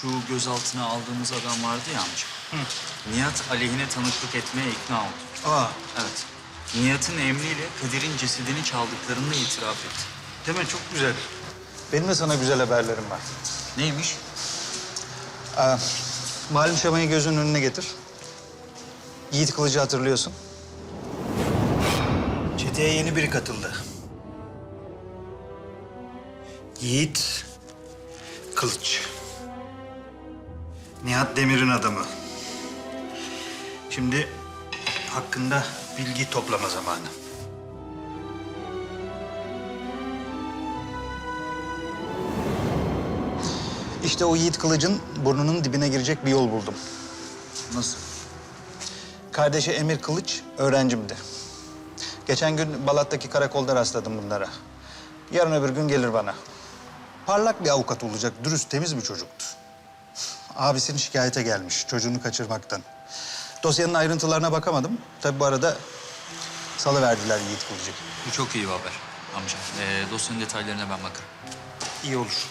Şu gözaltına aldığımız adam vardı ya amca. Nihat aleyhine tanıklık etmeye ikna oldu. Aa, Evet. Nihat'ın emriyle Kadir'in cesedini çaldıklarını itiraf etti. Temel çok güzel. Benim de sana güzel haberlerim var. Neymiş? Aa, malum şamayı gözünün önüne getir. Yiğit Kılıcı hatırlıyorsun. Çeteye yeni biri katıldı. Yiğit Kılıç. Nihat Demir'in adamı. Şimdi hakkında bilgi toplama zamanı. İşte o Yiğit Kılıç'ın burnunun dibine girecek bir yol buldum. Nasıl? Kardeşi Emir Kılıç öğrencimdi. Geçen gün Balat'taki karakolda rastladım bunlara. Yarın öbür gün gelir bana. Parlak bir avukat olacak, dürüst, temiz bir çocuktu. Abisini şikayete gelmiş, çocuğunu kaçırmaktan. Dosyanın ayrıntılarına bakamadım. Tabii bu arada salıverdiler Yiğit Kılıç'ı. Bu çok iyi bir haber amca. Ee, dosyanın detaylarına ben bakarım. İyi olur.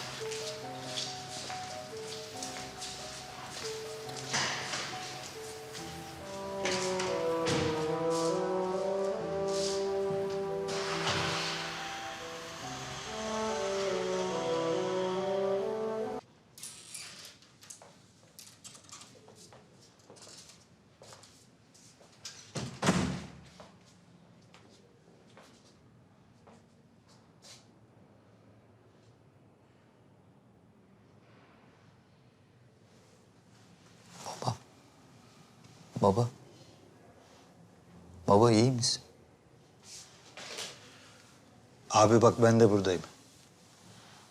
Baba. Baba iyi misin? Abi bak ben de buradayım.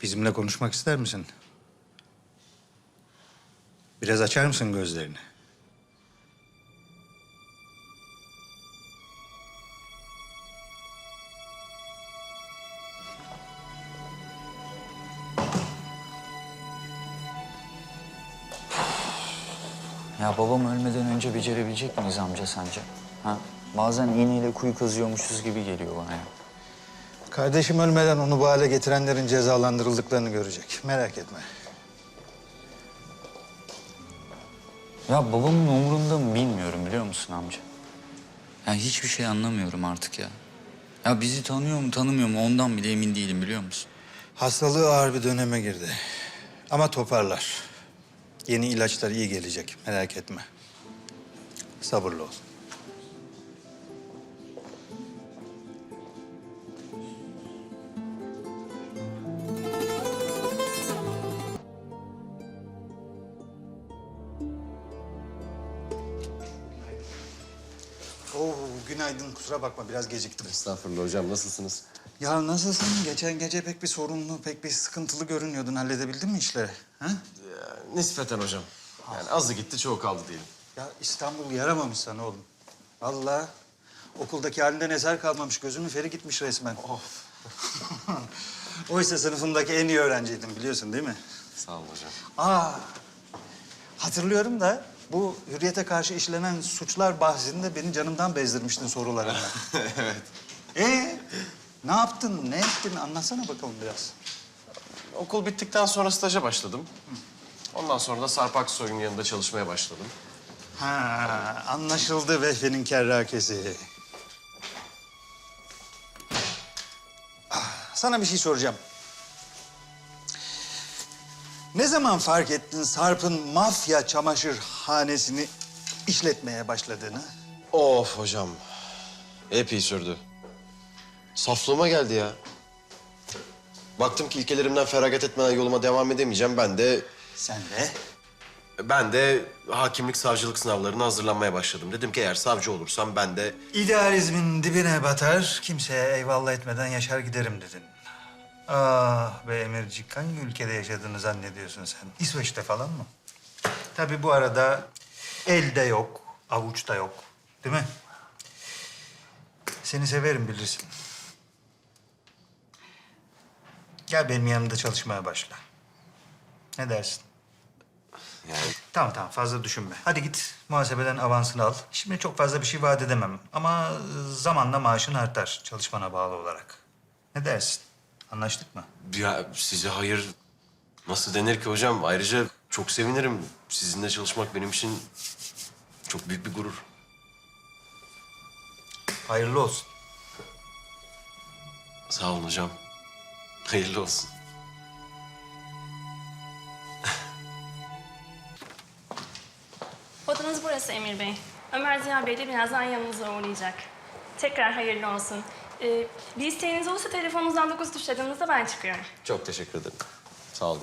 Bizimle konuşmak ister misin? Biraz açar mısın gözlerini? Ya babam ölmeden önce becerebilecek miyiz amca sence? Ha? Bazen iğneyle kuyu kazıyormuşuz gibi geliyor bana ya. Kardeşim ölmeden onu bu hale getirenlerin cezalandırıldıklarını görecek. Merak etme. Ya babamın umurunda mı bilmiyorum biliyor musun amca? Ya hiçbir şey anlamıyorum artık ya. Ya bizi tanıyor mu tanımıyor mu ondan bile emin değilim biliyor musun? Hastalığı ağır bir döneme girdi. Ama toparlar. Yeni ilaçlar iyi gelecek. Merak etme. Sabırlı ol. Oo, günaydın. Kusura bakma biraz geciktim. Estağfurullah hocam nasılsınız? Ya nasılsın? Geçen gece pek bir sorunlu, pek bir sıkıntılı görünüyordun. Halledebildin mi işleri? Ha? Ya, nispeten hocam. Yani azı gitti çoğu kaldı diyelim. Ya İstanbul yaramamış sana oğlum. Vallahi okuldaki halinden eser kalmamış. Gözünün feri gitmiş resmen. Of. Oysa sınıfındaki en iyi öğrenciydin biliyorsun değil mi? Sağ olun hocam. Aa, hatırlıyorum da bu hürriyete karşı işlenen suçlar bahsinde beni canımdan bezdirmiştin sorularınla. evet. Ee, ne yaptın, ne ettin? Anlatsana bakalım biraz. Okul bittikten sonra staja başladım. Ondan sonra da Sarp Aksoy'un yanında çalışmaya başladım. Ha, anlaşıldı Vehbi'nin kerrakesi. Ah, Sana bir şey soracağım. Ne zaman fark ettin Sarp'ın mafya çamaşırhanesini işletmeye başladığını? Of hocam. Epey sürdü. Saflığıma geldi ya. Baktım ki ilkelerimden feragat etmeden yoluma devam edemeyeceğim. Ben de Sen de. ben de hakimlik savcılık sınavlarına hazırlanmaya başladım. Dedim ki eğer savcı olursam ben de İdealizmin dibine batar, kimseye eyvallah etmeden yaşar giderim dedin. Ah be Emircik, hangi ülkede yaşadığını zannediyorsun sen? İsveç'te falan mı? Tabii bu arada elde yok, avuçta yok. Değil mi? Seni severim bilirsin. Gel benim yanımda çalışmaya başla. Ne dersin? yani Tamam tamam fazla düşünme. Hadi git muhasebeden avansını al. Şimdi çok fazla bir şey vaat edemem ama zamanla maaşın artar çalışmana bağlı olarak. Ne dersin? Anlaştık mı? Ya size hayır nasıl denir ki hocam? Ayrıca çok sevinirim. Sizinle çalışmak benim için çok büyük bir gurur. Hayırlı olsun. Sağ olun hocam. Hayırlı olsun. Odanız burası Emir Bey. Ömer Ziya Bey de birazdan yanınıza uğrayacak. Tekrar hayırlı olsun. Ee, bir isteğiniz olursa telefonunuzdan 9 tuşladığınızda ben çıkıyorum. Çok teşekkür ederim. Sağ olun.